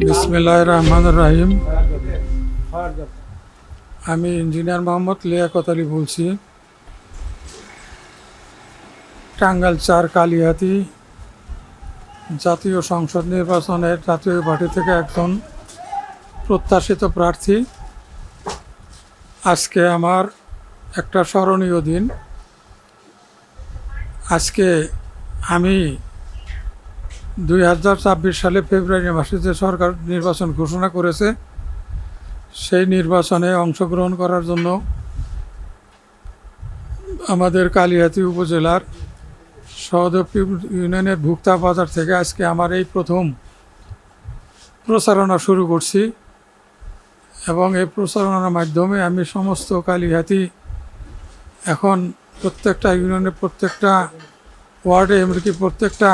বিসমিল্লাহ রহমান রাহিম। আমি ইঞ্জিনিয়ার মোহাম্মদ লিয়াকত আলী বলছি। টাঙ্গাল চার কালিয়াতি জাতীয় সংসদ নির্বাচনের জাতীয় পার্টি থেকে একজন প্রত্যাশিত প্রার্থী। আজকে আমার একটা স্মরণীয় দিন। আজকে আমি দুই হাজার ছাব্বিশ সালে ফেব্রুয়ারি মাসে যে সরকার নির্বাচন ঘোষণা করেছে, সেই নির্বাচনে অংশগ্রহণ করার জন্য আমাদের কালিহাতি উপজেলার সহদপ্পি ইউনিয়নের ভুক্তা বাজার থেকে আজকে আমার এই প্রথম প্রচারণা শুরু করছি এবং এই প্রচারণার মাধ্যমে আমি সমস্ত কালিহাতি এখন প্রত্যেকটা ইউনিয়নের প্রত্যেকটা ওয়ার্ডে এমনকি প্রত্যেকটা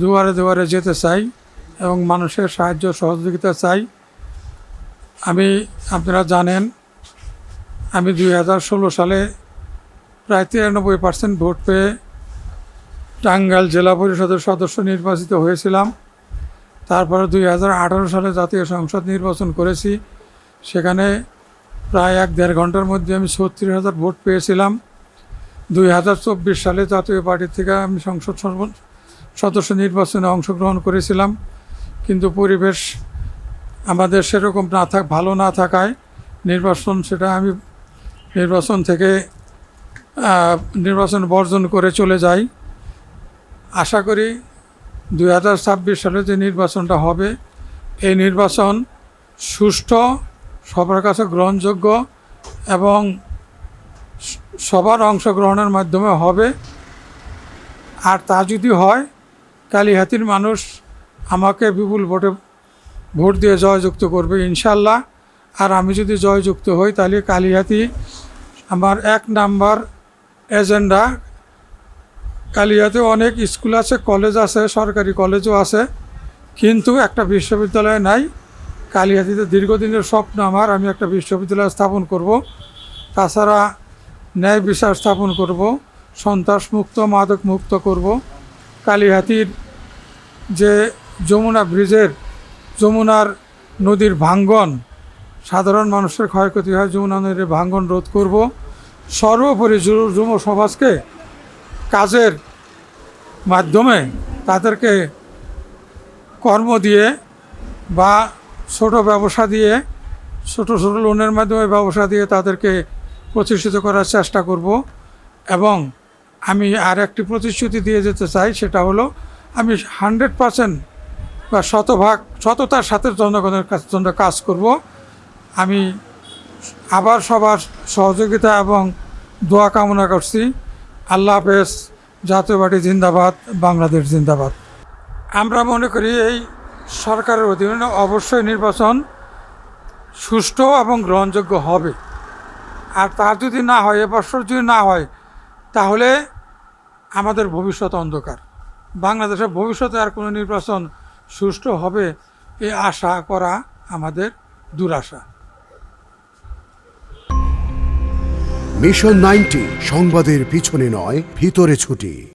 দুয়ারে দুয়ারে যেতে চাই এবং মানুষের সাহায্য সহযোগিতা চাই। আমি, আপনারা জানেন, আমি দুই হাজার ষোলো সালে প্রায় তিরানব্বই পার্সেন্ট ভোট পেয়ে টাঙ্গাইল জেলা পরিষদের সদস্য নির্বাচিত হয়েছিলাম। তারপরে দুই হাজার আঠারো সালে জাতীয় সংসদ নির্বাচন করেছি। সেখানে প্রায় এক দেড় ঘণ্টার মধ্যে আমি ছত্রিশ হাজার ভোট পেয়েছিলাম। দুই হাজার চব্বিশ সালে জাতীয় পার্টি থেকে আমি সংসদ সদস্য নির্বাচনে অংশগ্রহণ করেছিলাম, কিন্তু পরিবেশ আমাদের সেরকম না থাক, ভালো না থাকায় নির্বাচন সেটা আমি নির্বাচন থেকে নির্বাচন বর্জন করে চলে যাই। আশা করি দুই হাজার ছাব্বিশ সালে যে নির্বাচনটা হবে, এই নির্বাচন সুষ্ঠু, সবার কাছে গ্রহণযোগ্য এবং সবার অংশগ্রহণের মাধ্যমে হবে। আর তা যদি হয় কালীহাতির মানুষ আমাকে বিপুল ভোটে ভোট দিয়ে জয়যুক্ত করবে ইনশাল্লাহ আর আমি যদি জয়যুক্ত হই, তাহলে কালীহাতি আমার এক নাম্বার এজেন্ডা। কালিয়াতে অনেক স্কুল আছে, কলেজ আছে, সরকারি কলেজও আছে, কিন্তু একটা বিশ্ববিদ্যালয় নাই। কালিহাতিতে দীর্ঘদিনের স্বপ্ন আমার, আমি একটা বিশ্ববিদ্যালয় স্থাপন করব। তাছাড়া ন্যায় বিচার স্থাপন করব, সন্ত্রাস মুক্ত, মাদক মুক্ত করব। কালিহাতির যে যমুনা ব্রিজের, যমুনার নদীর ভাঙ্গন, সাধারণ মানুষের ক্ষয়ক্ষতি হয়, যমুনা নদীর ভাঙ্গন রোধ করব। সর্বোপরি যুব সমাজকে কাজের মাধ্যমে তাদেরকে কর্ম দিয়ে বা ছোট ব্যবসা দিয়ে, ছোট ছোট লোনের মাধ্যমে ব্যবসা দিয়ে তাদেরকে প্রতিষ্ঠিত করার চেষ্টা করব এবং আমি আর একটি প্রতিশ্রুতি দিয়ে যেতে চাই, সেটা হলো আমি হান্ড্রেড পারসেন্ট বা শতভাগ, শততার সাথে জনগণের কাছ- জন্য কাজ করব। আমি আবার সবার সহযোগিতা এবং দোয়া কামনা করছি। আল্লাহ হাফেজ জাতীয় পার্টি জিন্দাবাদ, বাংলাদেশ জিন্দাবাদ। আমরা মনে করি এই সরকারের অধীনে অবশ্যই নির্বাচন সুষ্ঠু এবং গ্রহণযোগ্য হবে। আর তার যদি না হয় এবছর যদি না হয় তাহলে আমাদের ভবিষ্যৎ অন্ধকার। বাংলাদেশের ভবিষ্যতে আর কোনো নির্বাচন সুষ্ঠু হবে এ আশা করা আমাদের দুরাশা। মিশন নাইনটি সংবাদের পিছনে নয়, ভিতরে ছুটি।